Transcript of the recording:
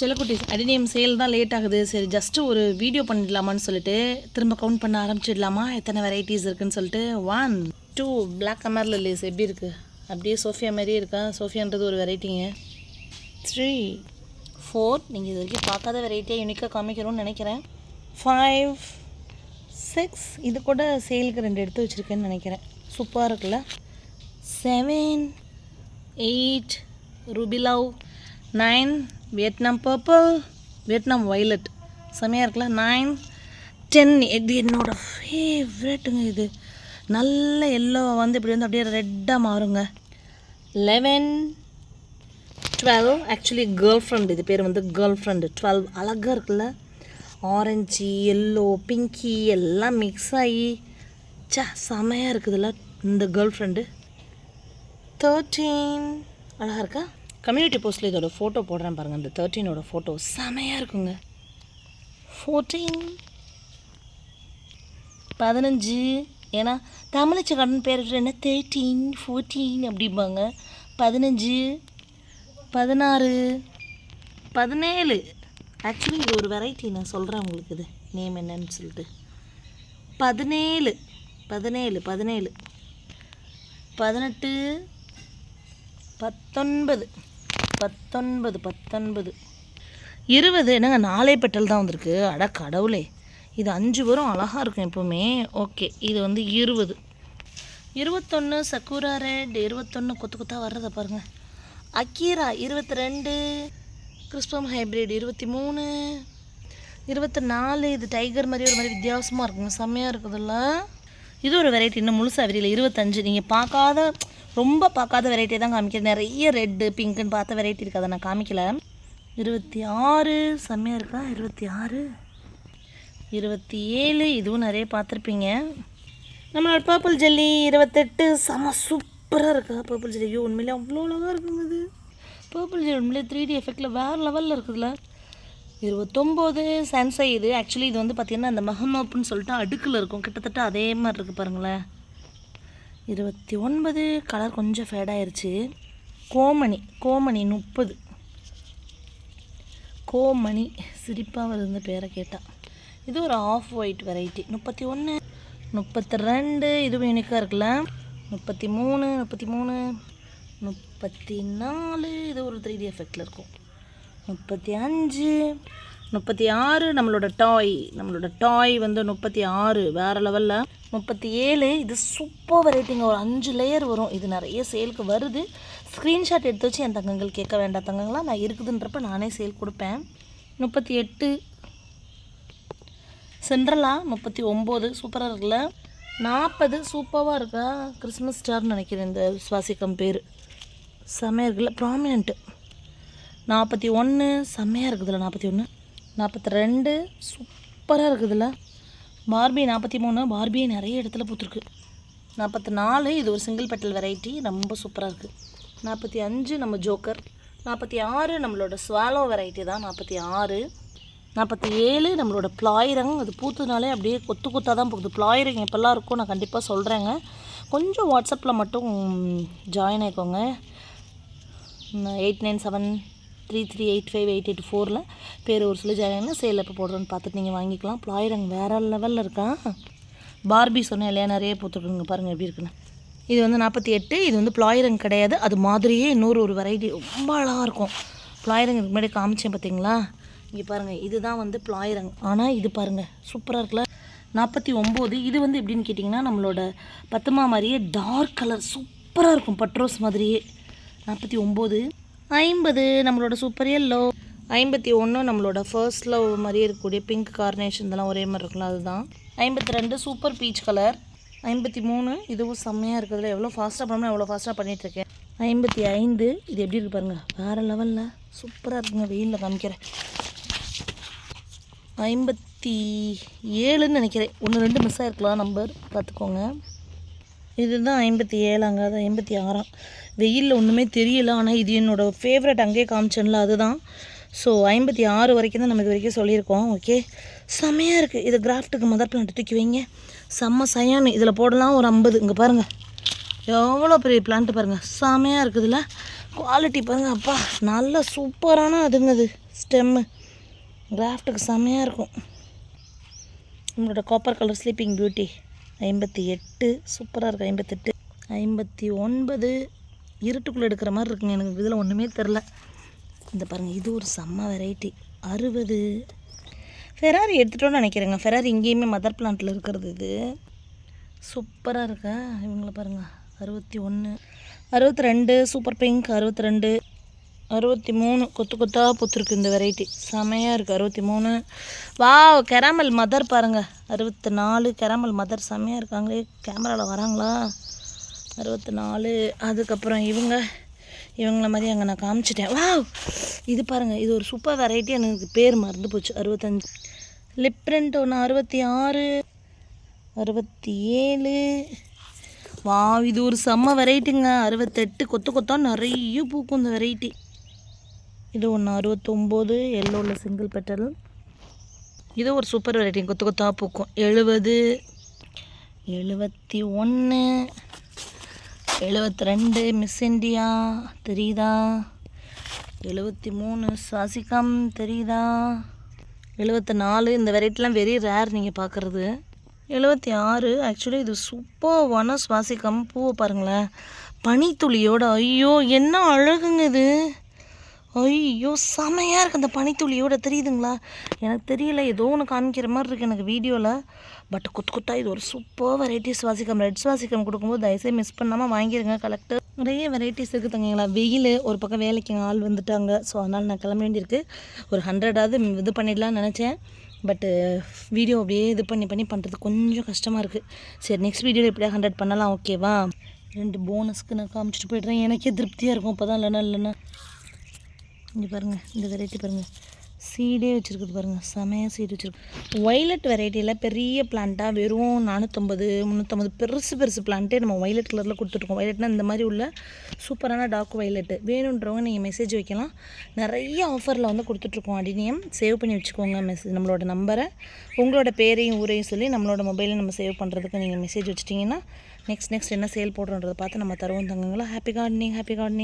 செல்லக்குட்டீஸ் adenium sale தான் late ஆகுது. சரி ஜஸ்ட்டு ஒரு வீடியோ பண்ணிடலாமான்னு சொல்லிட்டு திரும்ப கவுண்ட் பண்ண ஆரம்பிச்சிடலாமா? எத்தனை வெரைட்டிஸ் இருக்குன்னு சொல்லிட்டு ஒன் டூ பிளாக் கமரில் லேஸ் எப்படி இருக்குது அப்படியே சோஃபியா மாதிரியே இருக்கா? சோஃபியான்றது ஒரு வெரைட்டிங்க த்ரீ ஃபோர் நீங்கள் இது வரைக்கும் பார்க்காத வெரைட்டியாக யூனிக்காக காமிக்கணும்னு நினைக்கிறேன். ஃபைவ் சிக்ஸ் இது கூட சேலுக்கு ரெண்டு எடுத்து வச்சுருக்கேன்னு நினைக்கிறேன். சூப்பராக இருக்குல்ல? Seven eight ருபிலவ் nine Vietnam purple Vietnam violet செம்மையாக இருக்குல்ல? நைன் டென் இது என்னோட ஃபேவரெட்டுங்க இது. நல்ல எல்லோ வந்து இப்படி வந்து அப்படியே ரெட்டாக மாறுங்க. Eleven twelve actually girl friend இது பேர் வந்து கேர்ள் ஃப்ரெண்டு டுவெல் அழகாக இருக்குல்ல? ஆரஞ்சு எல்லோ பிங்கி எல்லாம் மிக்ஸ் ஆகி சா செமையாக இருக்குதுல்ல இந்த கேர்ள் ஃப்ரெண்டு தேர்ட்டீன் அழகாக இருக்கா? கம்யூனிட்டி போஸ்ட்டில் இதோட ஃபோட்டோ போடுறேன் பாருங்கள் இந்த தேர்ட்டீனோட ஃபோட்டோ செமையாக இருக்குங்க. ஃபோர்டீன் பதினஞ்சு ஏன்னா தமிழச்ச கடன் பேர் என்ன தேர்ட்டீன் ஃபோர்டீன் அப்படிம்பாங்க. பதினஞ்சு பதினாறு பதினேழு. ஆக்சுவலி இது ஒரு வெரைட்டி நான் சொல்கிறேன் உங்களுக்கு இது. நேம் என்னன்னு சொல்லிட்டு. பதினேழு பதினேழு பதினேழு. பதினெட்டு பத்தொன்பது. பத்தொன்பது பத்தொன்பது. இருபது என்னங்க நாலே பெட்டல் தான் வந்திருக்கு. அட கடவுளே. இது அஞ்சு வரும் அழகாக இருக்கும் எப்போவுமே. ஓகே இது வந்து இருபது. இருபத்தொன்று சக்குரா ரெட் இருபத்தொன்று கொத்து கொத்தாக வர்றதை பாருங்கள் அக்கீரா இருபத்தி ரெண்டு கிறிஸ்பம் ஹைப்ரிட் இருபத்தி மூணு இருபத்தி நாலு இது டைகர் மாதிரி ஒரு மாதிரி வித்தியாசமாக இருக்குங்க. செம்மையாக இருக்குதுல்ல. இது ஒரு வெரைட்டி இன்னும் முழுசாக விரியல. இருபத்தஞ்சு நீங்கள் பார்க்காத ரொம்ப பார்க்காத வெரைட்டி தான் காமிக்கிறேன். நிறைய ரெட்டு பிங்க்குன்னு பார்த்த வெரைட்டி இருக்குது. அதை நான் காமிக்கல. இருபத்தி ஆறு செம்மையாக இருக்கா? இருபத்தி ஆறு. இருபத்தி ஏழு இதுவும் நிறைய பார்த்துருப்பீங்க. நம்மளோட பர்பிள் ஜெல்லி இருபத்தெட்டு செம சூப்பராக இருக்கா? பர்பிள் ஜெல்லி ஐயோ உண்மையிலே அவ்வளோ அழகாக இருக்குங்க இது. பர்பிள் ஜெல்லி உண்மையிலே த்ரீ டி எஃபெக்டில் வேறு லெவலில் இருக்குதுல்ல. இருபத்தொம்போது சென்சை இது. ஆக்சுவலி இது வந்து பார்த்திங்கன்னா அந்த மஹனோப்புன்னு சொல்லிட்டு அடுக்கில் இருக்கும். கிட்டத்தட்ட அதே மாதிரி இருக்குது பாருங்களேன். இருபத்தி ஒன்பது கலர் கொஞ்சம் ஃபேடாயிருச்சு கோமணி கோமணி முப்பது. கோமணி சிரிப்பாக வருது பேரை கேட்டால் இது ஒரு ஆஃப் ஒயிட் வெரைட்டி முப்பத்தி ஒன்று முப்பத்தி ரெண்டு இதுவும் யூனிக்காக இருக்குல்ல? முப்பத்தி மூணு முப்பத்தி மூணு முப்பத்தி நாலு இது ஒரு த்ரீ டி எஃபெக்டில் இருக்கும். முப்பத்தி அஞ்சு முப்பத்தி ஆறு நம்மளோட டாய் நம்மளோட டாய் வந்து முப்பத்தி ஆறு வேறு லெவலில் முப்பத்தி ஏழு இது சூப்பர் வெரைட்டிங்க ஒரு அஞ்சு லேயர் வரும். இது நிறைய சேலுக்கு வருது. ஸ்க்ரீன்ஷாட் எடுத்து வச்சு என் தங்கங்கள் கேட்க வேண்டாம். தங்கங்களா நான் இருக்குதுன்றப்ப நானே சேல் கொடுப்பேன். முப்பத்தி எட்டு சென்ட்ரலா முப்பத்தி ஒம்பது சூப்பராக இருக்குல்ல? நாற்பது சூப்பராக இருக்கா? கிறிஸ்மஸ் ஸ்டார்னு நினைக்கிறேன் இந்த சுவாசிக்கம் பேர். செம்மையாக இருக்குல்ல? ப்ராமினெண்ட்டு நாற்பத்தி ஒன்று செம்மையாக இருக்குதுல்ல நாற்பத்தி ஒன்று நாற்பத்தி ரெண்டு. சூப்பராக இருக்குதுல்ல. பார்பி நாற்பத்தி மூணு. பார்பியே நிறைய இடத்துல பூத்துருக்கு. நாற்பத்தி நாலு இது ஒரு சிங்கிள் பெட்டல் வெரைட்டி ரொம்ப சூப்பராக இருக்குது நாற்பத்தி அஞ்சு நம்ம ஜோக்கர். நாற்பத்தி ஆறு நம்மளோட ஸ்வாலோ வெரைட்டி தான் நாற்பத்தி ஆறு. நாற்பத்தி ஏழு நம்மளோட பிளாயிரங் அது பூத்துனாலே அப்படியே கொத்து கொத்தாக தான் போகுது. பிளாயிரங் எப்போல்லாம் இருக்கும் நான் கண்டிப்பாக சொல்கிறேங்க கொஞ்சம் வாட்ஸ்அப்பில் மட்டும் join ஆயிக்கோங்க. Eight nine seven three three eight five eight eight ஃபோரில் பேர் ஒரு சில ஜாயின்னு சேல் எப்போ போடுறோன்னு பார்த்துட்டு நீங்கள் வாங்கிக்கலாம். பிளாயிரங் வேறு லெவலில் இருக்கா? பார்பி சொன்னேன் இல்லையா? நிறைய பூத்துருக்குங்க பாருங்கள் எப்படி இருக்குன்னு. இது வந்து நாற்பத்தி எட்டு இது வந்து பிளாயிரங் கிடையாது. அது மாதிரியே இன்னொரு ஒரு வெரைட்டி ரொம்ப அழகாக இருக்கும். பிளாயிரங் இதுக்கு முன்னாடி காமிச்சேன் பார்த்தீங்களா இங்கே பாருங்கள் இதுதான் வந்து ப்ளாயரங் ஆனால் இது பாருங்கள் சூப்பராக இருக்குல்ல. நாற்பத்தி ஒம்பது இது வந்து எப்படின்னு கேட்டிங்கன்னா நம்மளோட பத்துமா மாதிரியே டார்க் கலர் சூப்பராக இருக்கும். பட்ரோஸ் மாதிரியே. நாற்பத்தி ஒம்பது. ஐம்பது நம்மளோட சூப்பர் எல்லோ ஐம்பத்தி ஒன்று நம்மளோட ஃபர்ஸ்ட் லவ் மாதிரியே இருக்கக்கூடிய பிங்க் கார்னேஷன் இதெல்லாம் ஒரே மாதிரி இருக்கலாம் அதுதான். ஐம்பத்தி ரெண்டு சூப்பர் பீச் கலர் ஐம்பத்தி மூணு இதுவும் செம்மையாக இருக்கிறதுல எவ்வளோ ஃபாஸ்ட்டாக பண்ணணும் எவ்வளோ ஃபாஸ்ட்டாக பண்ணிகிட்ருக்கேன் ஐம்பத்தி ஐந்து இது எப்படி இருக்கு பாருங்கள் வேறு லெவலில் சூப்பராக இருக்குங்க வெயிலில் காமிக்கிறேன். ஐம்பத்தி ஏழுன்னு நினைக்கிறேன். ஒன்று ரெண்டு மிஸ் ஆகிருக்கலாம் நம்பர் பார்த்துக்கோங்க. இதுதான் ஐம்பத்தி ஏழாங்க அது ஐம்பத்தி ஆறாம். வெயிலில் ஒன்றுமே தெரியல ஆனால் இது என்னோடய ஃபேவரட் அங்கேயே காமிச்சேன்ல அதுதான். ஸோ ஐம்பத்தி ஆறு வரைக்கும் தான் நம்ம இது வரைக்கும் சொல்லியிருக்கோம் ஓகே செம்மையாக இருக்குது இது கிராஃப்ட்டுக்கு மதர் பிளான்ட் தூக்கி வைங்க. செம்ம சயானு இதில் போடலாம் ஒரு ஐம்பது. இங்கே பாருங்கள் எவ்வளோ பெரிய பிளான்ட்டு பாருங்கள் செம்மையாக இருக்குதுல்ல குவாலிட்டி பாருங்கள் அப்பா. நல்ல சூப்பரான அதுங்க அது. ஸ்டெம்மு கிராஃப்ட்டுக்கு செம்மையாக இருக்கும். நம்மளோட காப்பர் கலர் ஸ்லீப்பிங் பியூட்டி ஐம்பத்தி எட்டு. சூப்பராக இருக்குது ஐம்பத்தெட்டு. ஐம்பத்தி ஒன்பது. இருட்டுக்குள்ளே எடுக்கிற மாதிரி இருக்குங்க எனக்கு இதில் ஒன்றுமே தெரில இந்த பாருங்கள் இது ஒரு செம்ம வெரைட்டி அறுபது. ஃபெராரி எடுத்துட்டோன்னு நினைக்கிறேங்க. ஃபெராரி இங்கேயுமே மதர் பிளான்ட்டில் இருக்கிறது இது. சூப்பராக இருக்கா? இவங்கள பாருங்கள் அறுபத்தி ஒன்று அறுபத்தி ரெண்டு சூப்பர் பிங்க் அறுபத்தி ரெண்டு. அறுபத்தி மூணு. கொத்து கொத்தாக பூத்துருக்கு இந்த வெரைட்டி செமையாக இருக்குது அறுபத்தி மூணு. வா கெராமல் மதர் பாருங்கள் அறுபத்தி நாலு கெராமல் மதர் செமையாக இருக்காங்களே. கேமராவில் வராங்களா? அறுபத்தி நாலு. அதுக்கப்புறம் இவங்க இவங்கள மாதிரி அங்கே நான் காமிச்சிட்டேன். வா இது பாருங்கள் இது ஒரு சூப்பர் வெரைட்டி எனக்கு பேர் மறந்து போச்சு. அறுபத்தஞ்சு. லிப் பிரிண்ட் ஒன்று அறுபத்தி ஆறு. அறுபத்தி ஏழு. வா இது ஒரு செம்ம வெரைட்டிங்க அறுபத்தெட்டு. கொத்து கொத்தா நிறைய பூக்கும் இந்த வெரைட்டி இது ஒன்று அறுபத்தொம்போது எல்லோவில் சிங்கிள் பெட்டல் இது ஒரு சூப்பர் வெரைட்டி கொத்து கொத்தா பூக்கும். எழுபது எழுபத்தி ஒன்று எழுபத்தி ரெண்டு மிஸ் இண்டியா தெரியுதா? எழுபத்தி மூணு சாசிகம் தெரியுதா? எழுபத்தி நாலு இந்த வெரைட்டிலாம் வெரி ரேர் நீங்கள் பார்க்குறது எழுபத்தி ஆறு ஆக்சுவலி இது சூப்பர்வான சுவாசிக்கம் பூவை பாருங்களேன். பனித்துளியோட ஐயோ என்ன அழகுங்க இது. ஐயோ செமையாக இருக்குது அந்த பனித்துளியோட. தெரியுதுங்களா? எனக்கு தெரியல ஏதோ ஒன்று காமிக்கிற மாதிரி இருக்குது எனக்கு வீடியோவில் பட் குத்து குத்தா இது ஒரு சூப்பர் வெரைட்டி சுவாசிக்கம் ரெட் சுவாசிக்கம் கொடுக்கும்போது தயவுசெய்து மிஸ் பண்ணாமல் வாங்கிடுங்க கலெக்டர் நிறைய வெரைட்டிஸ் இருக்குது தங்கிங்களா? வெயில் ஒரு பக்கம் வேலைக்கு ஆள் வந்துட்டாங்க. ஸோ அதனால் நான் கிளம்ப வேண்டியிருக்கு. ஒரு ஹண்ட்ரடாவது இது பண்ணிடலாம்னு நினச்சேன். பட்டு வீடியோ அப்படியே இது பண்ணி பண்ணி பண்ணுறது கொஞ்சம் கஷ்டமாக இருக்குது சரி நெக்ஸ்ட் வீடியோவில் எப்படியா ஹண்ட்ரட் பண்ணலாம் ஓகேவா ரெண்டு போனஸ்க்கு நான் காமிச்சிட்டு போய்ட்றேன். எனக்கே திருப்தியாக இருக்கும். அப்போ தான் இல்லைன்னா இல்லைன்னா இங்கே பாருங்கள் இந்த வெரைட்டி பாருங்கள் சீடே வச்சுருக்குது பாருங்கள் செமையாக சீடு வச்சுருக்கு. ஒய்லட் வெரைட்டியில் பெரிய பிளான்ட்டாக வெறும் நானூற்றம்பது முந்நூற்றம்பது பெருசு பெருசு பிளான்ட்டே நம்ம ஒய்லட் கலரில் கொடுத்துட்ருக்கோம். ஒய்லட்னா இந்த மாதிரி உள்ள சூப்பரான டார்க் ஒய்லட்டு வேணுன்றவங்க நீங்கள் மெசேஜ் வைக்கலாம். நிறைய ஆஃபரில் வந்து கொடுத்துட்ருக்கோம். அடினியம் சேவ் பண்ணி வச்சுக்கோங்க மெசேஜ் நம்மளோட நம்பரை உங்களோட பேரையும் ஊரையும் சொல்லி நம்மளோட மொபைலை நம்ம சேவ் பண்ணுறதுக்கு நீங்கள் மெசேஜ் வச்சிட்டிங்கன்னா நெக்ஸ்ட் நெக்ஸ்ட் என்ன சேல் போடுறோன்றதை பார்த்து நம்ம தருவோம் தங்குங்களா. Happy gardening happy gardening